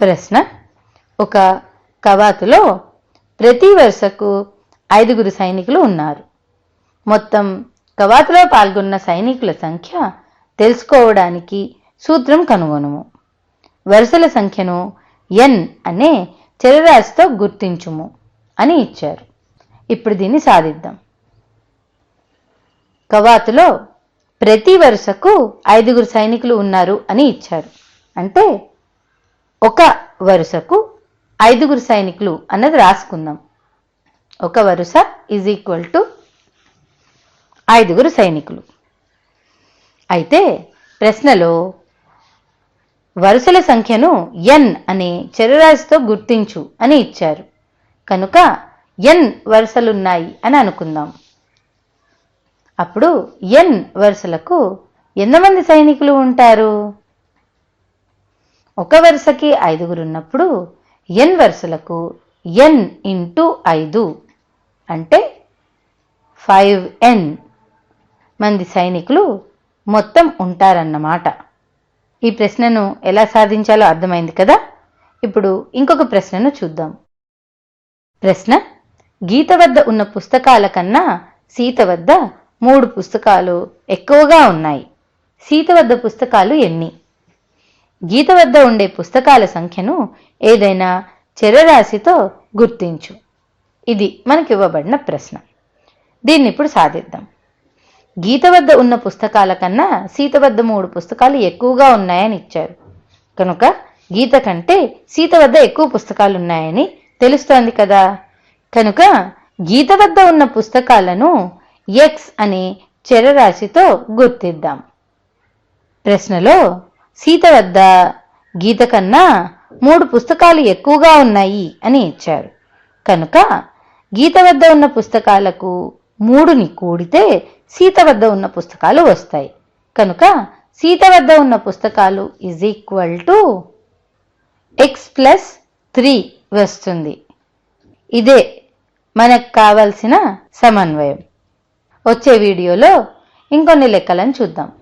ప్రశ్న. ఒక కవాతులో ప్రతి వరుసకు ఐదుగురు సైనికులు ఉన్నారు. మొత్తం కవాతులో పాల్గొన్న సైనికుల సంఖ్య తెలుసుకోవడానికి సూత్రం కనుగొనుము. వరుసల సంఖ్యను ఎన్ అనే చరరాశితో గుర్తించుము అని ఇచ్చారు. ఇప్పుడు దీన్ని సాధిద్దాం. కవాతులో ప్రతి వరుసకు ఐదుగురు సైనికులు ఉన్నారు అని ఇచ్చారు. అంటే ఒక వరుసకు ఐదుగురు సైనికులు అన్నది రాసుకుందాం. ఒక వరుస ఈజ్ ఈక్వల్ టు ఐదుగురు సైనికులు. అయితే ప్రశ్నలో వరుసల సంఖ్యను ఎన్ అనే చరరాశితో గుర్తించు అని ఇచ్చారు. కనుక ఎన్ వరుసలున్నాయి అని అనుకుందాం. అప్పుడు ఎన్ వరుసలకు ఎంతమంది సైనికులు ఉంటారు? ఒక వరుసకి ఐదుగురు ఉన్నప్పుడు ఎన్ వరుసలకు ఎన్ ఇంటూ ఐదు అంటే ఫైవ్ ఎన్ మంది సైనికులు మొత్తం ఉంటారన్నమాట. ఈ ప్రశ్నను ఎలా సాధించాలో అర్థమైంది కదా? ఇప్పుడు ఇంకొక ప్రశ్నను చూద్దాం. ప్రశ్న గీత వద్ద ఉన్న పుస్తకాల కన్నా సీత వద్ద మూడు పుస్తకాలు ఎక్కువగా ఉన్నాయి. సీత వద్ద పుస్తకాలు ఎన్ని? గీత వద్ద ఉండే పుస్తకాల సంఖ్యను ఏదైనా చరరాశితో గుర్తించు. ఇది మనకి ఇవ్వబడిన ప్రశ్న. దీన్ని ఇప్పుడు సాధిద్దాం. గీత వద్ద ఉన్న పుస్తకాల కన్నా సీత వద్ద మూడు పుస్తకాలు ఎక్కువగా ఉన్నాయని ఇచ్చారు. కనుక గీత కంటే సీత వద్ద ఎక్కువ పుస్తకాలు ఉన్నాయని తెలుస్తోంది కదా. కనుక గీత వద్ద ఉన్న పుస్తకాలను ఎక్స్ అనే చరరాశితో గుర్తిద్దాం. ప్రశ్నలో సీత వద్ద గీత కన్నా మూడు పుస్తకాలు ఎక్కువగా ఉన్నాయి అని ఇచ్చారు. కనుక గీత వద్ద ఉన్న పుస్తకాలకు మూడుని కూడితే సీత వద్ద ఉన్న పుస్తకాలు వస్తాయి. కనుక సీత వద్ద ఉన్న పుస్తకాలు is equal to X plus three వస్తుంది. ఇదే మనకు కావలసిన సమన్వయం. వచ్చే వీడియోలో ఇంకొన్ని లెక్కలను చూద్దాం.